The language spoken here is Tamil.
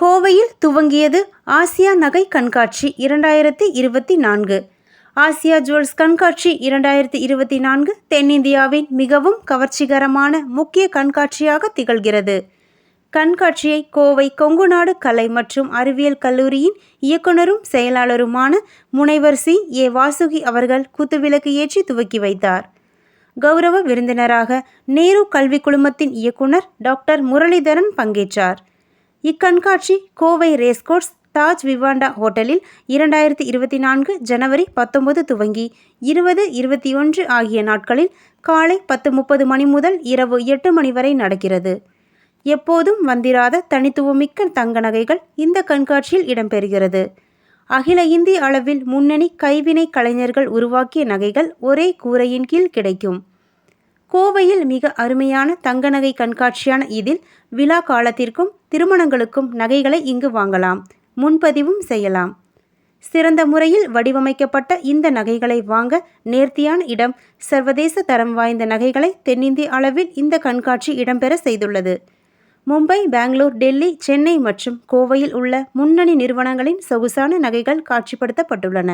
கோவையில் துவங்கியது ஆசியா நகை கண்காட்சி இரண்டாயிரத்தி இருபத்தி நான்கு. ஆசியா ஜுவல்ஸ் கண்காட்சி இரண்டாயிரத்தி இருபத்தி நான்கு தென்னிந்தியாவின் மிகவும் கவர்ச்சிகரமான முக்கிய கண்காட்சியாக திகழ்கிறது. கண்காட்சியை கோவை கொங்குநாடு கலை மற்றும் அறிவியல் கல்லூரியின் இயக்குனரும் செயலாளருமான முனைவர் சி. ஏ. வாசுகி அவர்கள் குத்துவிளக்கு ஏற்றி துவக்கி வைத்தார். கௌரவ விருந்தினராக நேரு கல்வி குழுமத்தின் இயக்குனர் டாக்டர் முரளிதரன் பங்கேற்றார். இக்கண்காட்சி கோவை ரேஸ்கோர்ஸ் தாஜ் விவாண்டா ஹோட்டலில் இரண்டாயிரத்தி இருபத்தி நான்கு ஜனவரி பத்தொன்பது துவங்கி இருபது இருபத்தி ஒன்று ஆகிய நாட்களில் காலை பத்து முப்பது மணி முதல் இரவு எட்டு மணி வரை நடக்கிறது. எப்போதும் வந்திராத தனித்துவமிக்க தங்க நகைகள் இந்த கண்காட்சியில் இடம்பெறுகிறது. அகில இந்திய அளவில் முன்னணி கைவினை கலைஞர்கள் உருவாக்கிய நகைகள் ஒரே கூரையின் கீழ் கிடைக்கும். கோவையில் மிக அருமையான தங்க நகை கண்காட்சியான இதில் விழா காலத்திற்கும் திருமணங்களுக்கும் நகைகளை இங்கு வாங்கலாம். முன்பதிவும் செய்யலாம். சிறந்த முறையில் வடிவமைக்கப்பட்ட இந்த நகைகளை வாங்க நேர்த்தியான இடம் சர்வதேச தரம் வாய்ந்த நகைகளை தென்னிந்திய அளவில் இந்த கண்காட்சி இடம்பெற செய்துள்ளது. மும்பை பெங்களூர் டெல்லி சென்னை மற்றும் கோவையில் உள்ள முன்னணி நிறுவனங்களின் சொகுசான நகைகள் காட்சிப்படுத்தப்பட்டுள்ளன.